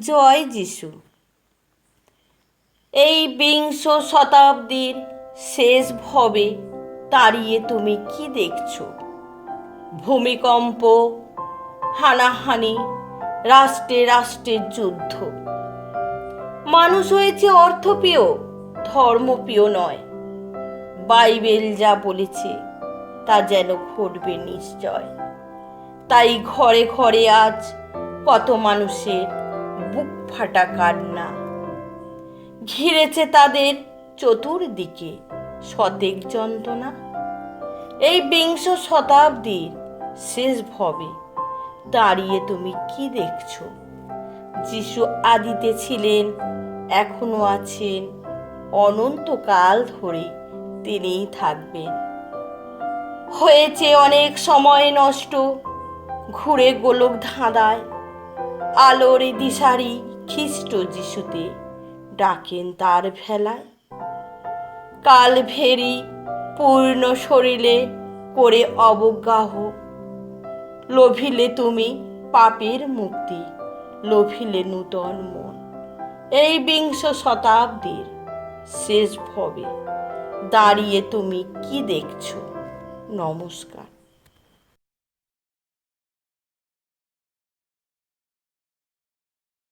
জয় যিশু। এই বিংশ শতাব্দীর শেষ ভবে দাঁড়িয়ে তুমি কি দেখছ? ভূমিকম্প, হানাহানি, রাষ্ট্রে রাষ্ট্রের যুদ্ধ। মানুষ হয়েছে অর্থপ্রিয়, ধর্মপ্রিয় নয়। বাইবেল যা বলেছে, তা যেন ঘটবে নিশ্চয়। তাই ঘরে ঘরে আজ কত মানুষের বুক ফাটা কান্না। ঘিরেছে তাদের চতুর্দিকে শতেক যন্ত্রণা। এই বিংশ শতাব্দীর শেষ ভবে দাঁড়িয়ে তুমি কি দেখছ? যিশু আদিতে ছিলেন, এখনও আছেন, অনন্তকাল ধরে তিনিই থাকবেন। হয়েছে অনেক সময় নষ্ট, ঘুরে গোলক ধাঁধায় আলোর দিশারি খ্রিস্ট যিশুতে ডাকেন তার ভেলায় কাল ভেরি পূর্ণ শরীরে করে অবজ্ঞাহ লোভিলে তুমি পাপের মুক্তি, লোভিলে নূতন মন। এই বিংশ শতাব্দীর শেষ ভবে, দাঁড়িয়ে তুমি কি দেখছ? নমস্কার।